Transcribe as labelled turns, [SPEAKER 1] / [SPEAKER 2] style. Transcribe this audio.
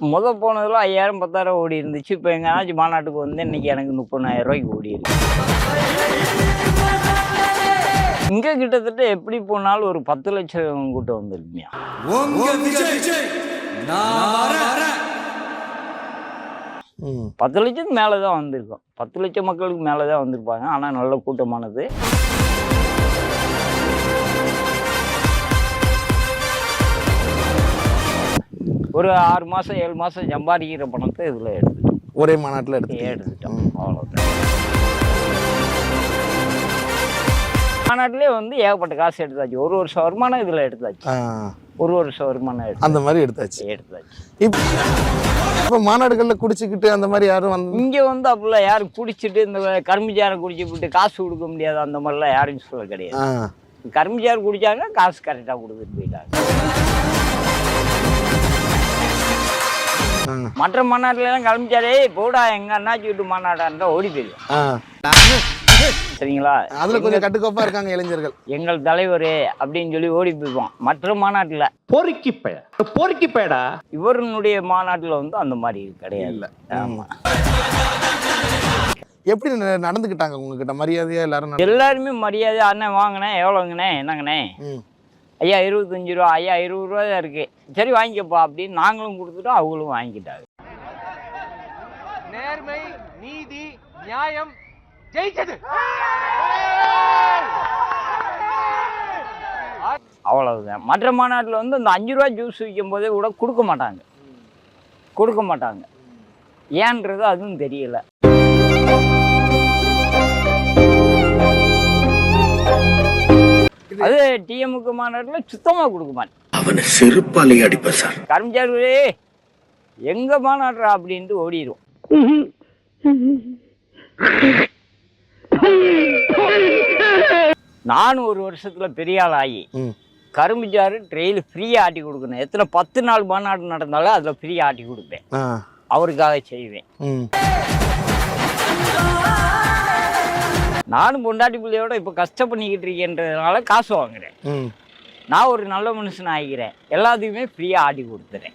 [SPEAKER 1] முத போனதுல ஐயாயிரம் பத்தாயிரம் ஓடி இருந்துச்சு. இப்போ எங்கேயாச்சும் மாநாட்டுக்கு வந்து இன்னைக்கு எனக்கு முப்பதாயிரம் ரூபாய்க்கு ஓடி இருக்கு. இங்கே கிட்டத்தட்ட எப்படி போனாலும் ஒரு பத்து லட்சம் கூட்டம் வந்துருக்குமியா
[SPEAKER 2] ம்.
[SPEAKER 1] பத்து லட்சத்துக்கு மேலே தான் வந்திருக்கோம். பத்து லட்சம் மக்களுக்கு மேலே தான் வந்திருப்பாங்க. ஆனால் நல்ல கூட்டமானது. ஒரு ஆறு மாதம் ஏழு மாதம் சம்பாதிக்கிற பணத்தை இதில் எடுத்துட்டோம்.
[SPEAKER 2] ஒரே மாநாட்டில் எடுத்து
[SPEAKER 1] எடுத்துட்டோம். அவ்வளோதான் மாநாட்டிலே வந்து ஏகப்பட்ட காசு எடுத்தாச்சு. ஒரு வருஷம் வருமானம் இதில் எடுத்தாச்சு. ஒரு வருஷம் வருமானம் எடுத்து
[SPEAKER 2] அந்த மாதிரி எடுத்தாச்சு.
[SPEAKER 1] எடுத்தாச்சு.
[SPEAKER 2] இப்போ இப்போ மாநாடுகளில் குடிச்சிக்கிட்டு அந்த மாதிரி யாரும் வந்து
[SPEAKER 1] இங்கே வந்து அப்படிலாம் யாரும் குடிச்சிட்டு இந்த கரும்புச்சாரம் குடிச்சு விட்டு காசு கொடுக்க முடியாது. அந்த மாதிரிலாம் யாரும் சொல்ல கிடையாது.
[SPEAKER 2] ஆ.
[SPEAKER 1] கரும்புச்சாறு குடிச்சாங்க காசு கரெக்டாக கொடுத்துட்டு போயிட்டாங்க. மற்ற மாநாட்டிலலாம் கரும்புச்சாரே போடா எங்க அண்ணாச்சி வீட்டு மாநாடான்றா ஓடி போயிடும் சரிங்களா?
[SPEAKER 2] அதில் கொஞ்சம் கட்டுக்கோப்பா இருக்காங்க இளைஞர்கள்.
[SPEAKER 1] எங்கள் தலைவர் அப்படின்னு சொல்லி ஓடி போய்ப்போம். மற்ற மாநாட்டில்.
[SPEAKER 3] பொறுக்கி பெய. பொறுக்கி பேடா
[SPEAKER 1] இவருடைய மாநாட்டில் வந்து அந்த மாதிரி கிடையாது. ஆமாம்
[SPEAKER 2] எப்படி நடந்துக்கிட்டாங்க உங்ககிட்ட? மரியாதையா எல்லாரும்
[SPEAKER 1] எல்லாருமே மரியாதை அண்ணன் வாங்கினேன் எவ்வளோங்கண்ணே என்னங்கண்ணே
[SPEAKER 2] ம்.
[SPEAKER 1] ஐயா இருபத்தஞ்சி ரூபா ஐயா இருபது ரூபா தான் இருக்குது சரி வாங்கிக்கப்பா அப்படின்னு நாங்களும் கொடுத்துட்டோம் அவங்களும் வாங்கிக்கிட்டாங்க
[SPEAKER 4] நேர்மை நீதி நியாயம் ஜெயிச்சது.
[SPEAKER 1] அவ்வளவுதான். மற்ற மாநாட்டில் வந்து இந்த அஞ்சு ரூபா ஜூஸ் விற்கும் போதே கூட கொடுக்க மாட்டாங்க. கொடுக்க மாட்டாங்க. ஏன்றது அதுவும் தெரியல. அது டிஎம்முக மாநாட்டில் சுத்தமாக கொடுக்க மாட்டேன்.
[SPEAKER 5] அவனை செருப்பாலே அடிப்பேன் சார்.
[SPEAKER 1] கரும்புச்சாரு எங்க மாநாடுறா அப்படின்ட்டு ஓடிடும் நானும் ஒரு வருஷத்துல பெரிய ஆள் ஆகி
[SPEAKER 2] ம்.
[SPEAKER 1] கரும்புச்சாறு ட்ரெயில் ஃப்ரீயாக ஆட்டி கொடுக்கணும். எத்தனை பத்து நாள் மாநாடு நடந்தாலும் அதில் ஃப்ரீயாக ஆட்டி கொடுப்பேன். அவருக்காக செய்வேன். நானும் பொண்டாட்டி பிள்ளையோட இப்போ கஷ்டம் பண்ணிக்கிட்டு இருக்கேன்றதுனால காசு வாங்குறேன். நான் ஒரு நல்ல மனுஷன் ஆகிக்கிறேன் எல்லாத்துக்குமே ஃப்ரீயாக ஆட்டி கொடுத்துறேன்.